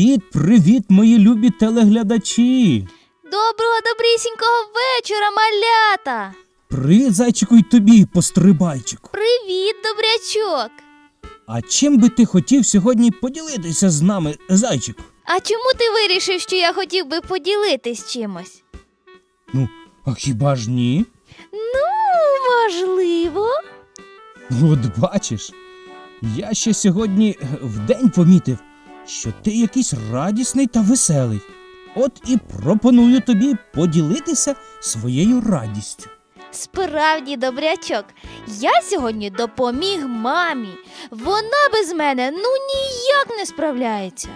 Привіт, привіт, мої любі телеглядачі! Доброго добрісінького вечора, малята! Привіт, зайчику, й тобі, пострибайчику. Привіт, добрячок! А чим би ти хотів сьогодні поділитися з нами, зайчику? А чому ти вирішив, що я хотів би поділитись чимось? Ну, а хіба ж ні? Ну, можливо. От бачиш, я ще сьогодні е, вдень помітив, що ти якийсь радісний та веселий. От і пропоную тобі поділитися своєю радістю. Справді, добрячок, я сьогодні допоміг мамі. Вона без мене ну ніяк не справляється.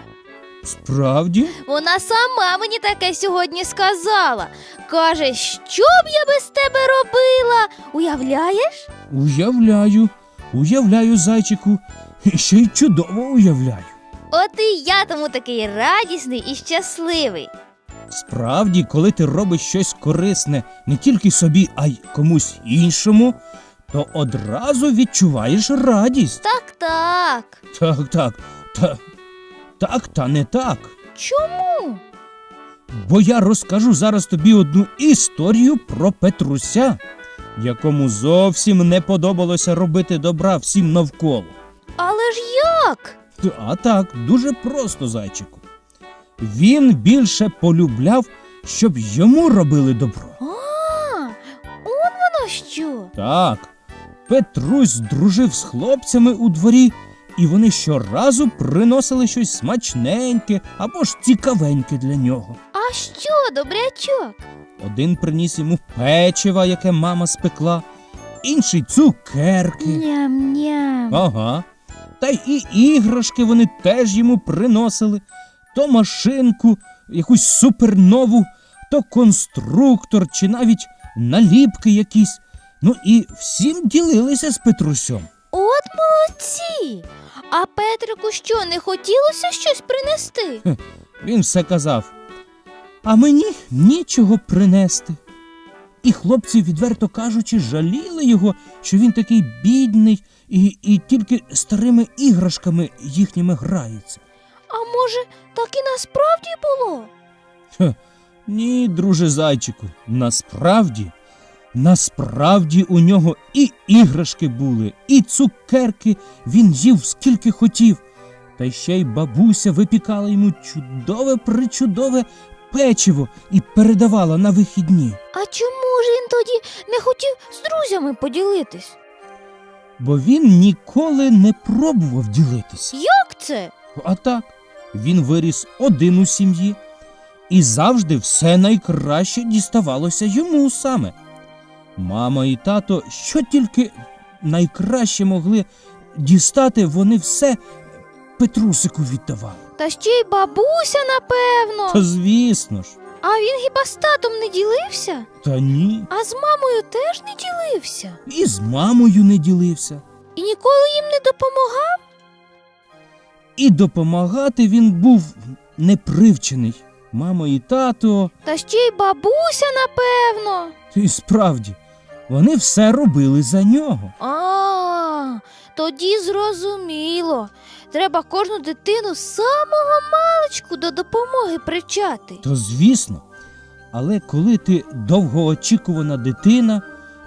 Справді? Вона сама мені таке сьогодні сказала. Каже, що б я без тебе робила? Уявляєш? Уявляю, уявляю, зайчику, ще й чудово уявляю. От і я тому такий радісний і щасливий. Справді, коли ти робиш щось корисне не тільки собі, а й комусь іншому, то одразу відчуваєш радість. Так, так. Так, так, та, так та не так. Чому? Бо я розкажу зараз тобі одну історію про Петруся, якому зовсім не подобалося робити добра всім навколо. Але ж як? А так, дуже просто, зайчику. Він більше полюбляв, щоб йому робили добро. А, он воно що? Так, Петрусь дружив з хлопцями у дворі, і вони щоразу приносили щось смачненьке або ж цікавеньке для нього. А що, добрячок? Один приніс йому печива, яке мама спекла, інший цукерки. Ням-ням. Ага. Та й і іграшки вони теж йому приносили. То машинку, якусь супернову, то конструктор, чи навіть наліпки якісь. Ну і всім ділилися з Петрусем. От молодці. А Петрику що, не хотілося щось принести? Він все казав. А мені нічого принести. І хлопці, відверто кажучи, жаліли його, що він такий бідний і, і тільки старими іграшками їхніми грається. А може, так і насправді було? Хе, ні, друже зайчику, насправді, насправді у нього і іграшки були, і цукерки він їв скільки хотів. Та ще й бабуся випікала йому чудове причудове печиво і передавала на вихідні. А чому ж він тоді не хотів з друзями поділитись? Бо він ніколи не пробував ділитися. Як це? А так, він виріс один у сім'ї, і завжди все найкраще діставалося йому саме. Мама і тато, що тільки найкраще могли дістати, вони все Петрусику віддавали. Та ще й бабуся, напевно. Та звісно ж, А він хіба з татом не ділився? та ні, А з мамою теж не ділився. і з мамою не ділився. І ніколи їм не допомагав? І допомагати він був непривчений. Мама і тато, Та ще й бабуся, напевно. і справді, вони все робили за нього. А, тоді зрозуміло. Треба кожну дитину з самого маличку до допомоги причати. То звісно. Але коли ти довгоочікувана дитина,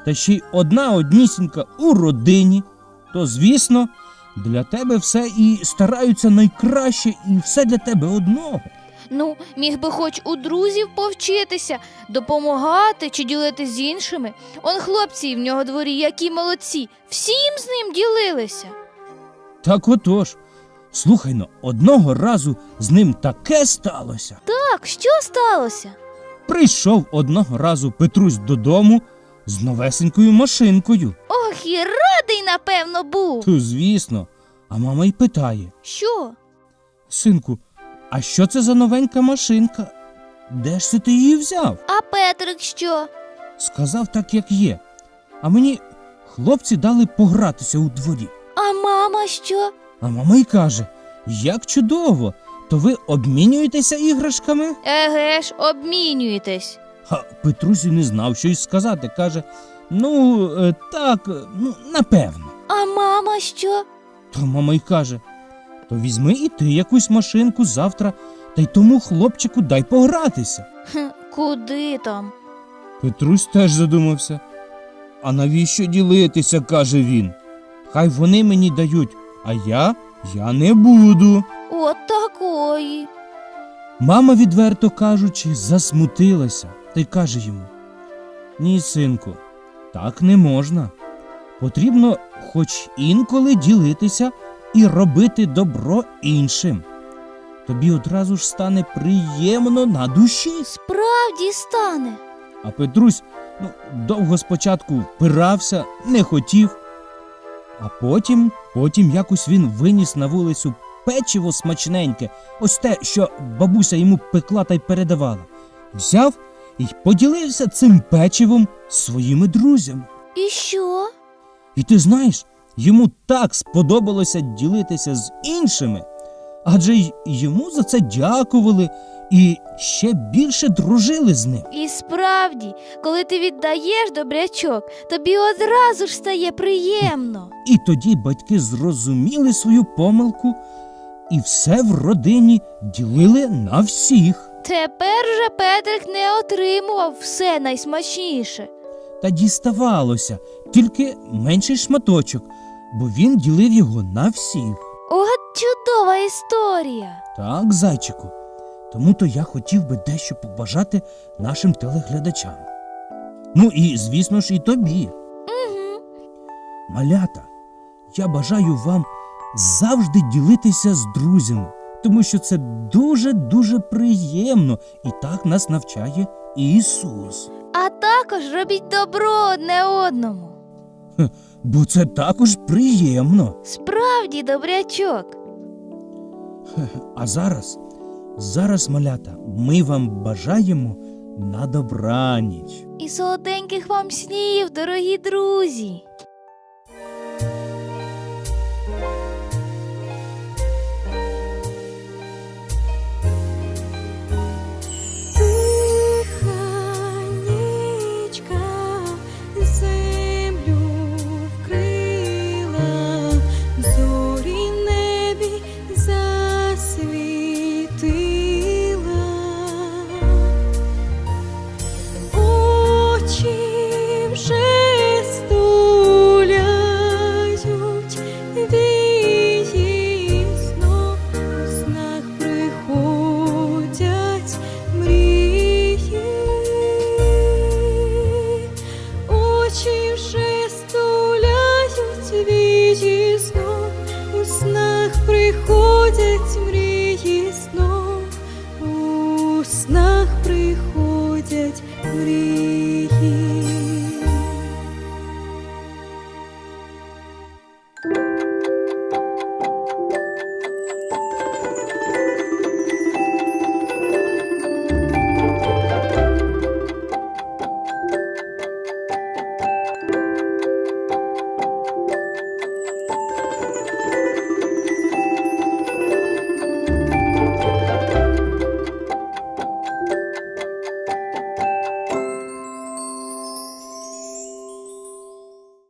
та ще й одна однісінька у родині, то звісно, для тебе все і стараються найкраще, і все для тебе одного. Ну, міг би хоч у друзів повчитися, допомагати чи ділитися з іншими. Он хлопці в нього дворі, які молодці, всім з ним ділилися. Так отож, слухай но, одного разу з ним таке сталося. Так, що сталося? Прийшов одного разу Петрусь додому з новесенькою машинкою. Ох, і радий, напевно, був. То звісно, а мама й питає: Що? Синку, а що це за новенька машинка? Де ж це ти її взяв? А Петрик що? Сказав так, як є. А мені хлопці дали погратися у дворі. А мама що? А мама й каже: Як чудово! То ви обмінюєтеся іграшками? Еге ж, обмінюєтесь. А Петрусі не знав, що й сказати. Каже: Ну, е, так, ну, напевно. А мама що? То мама й каже: то візьми і ти якусь машинку завтра, та й тому хлопчику дай погратися. Хм, куди там? Петрусь теж задумався. А навіщо ділитися, каже він. Хай вони мені дають, а я, я не буду. От такої. Мама, відверто кажучи, засмутилася та й каже йому: Ні, синку, так не можна. Потрібно хоч інколи ділитися і робити добро іншим. Тобі одразу ж стане приємно на душі. Справді стане. А Петрусь ну, довго спочатку впирався, не хотів. А потім, потім якось він виніс на вулицю печиво смачненьке, ось те, що бабуся йому пекла та й передавала. Взяв і поділився цим печивом з своїми друзями. І що? І ти знаєш, йому так сподобалося ділитися з іншими, адже йому за це дякували і ще більше дружили з ним. І справді, коли ти віддаєш добрячок, тобі одразу ж стає приємно. І тоді батьки зрозуміли свою помилку і все в родині ділили на всіх. Тепер же Петрик не отримував все найсмачніше. Та діставалося тільки менший шматочок, бо він ділив його на всіх. От чудова історія. Так, зайчику. Тому то я хотів би дещо побажати нашим телеглядачам. Ну і, звісно ж, і тобі. Угу. Малята, я бажаю вам завжди ділитися з друзями, тому що це дуже-дуже приємно, і так нас навчає Ісус. А також робіть добро одне одному. Бо це також приємно. Справді добрячок. А зараз, зараз, малята, ми вам бажаємо на добраніч. І солоденьких вам снів, дорогі друзі.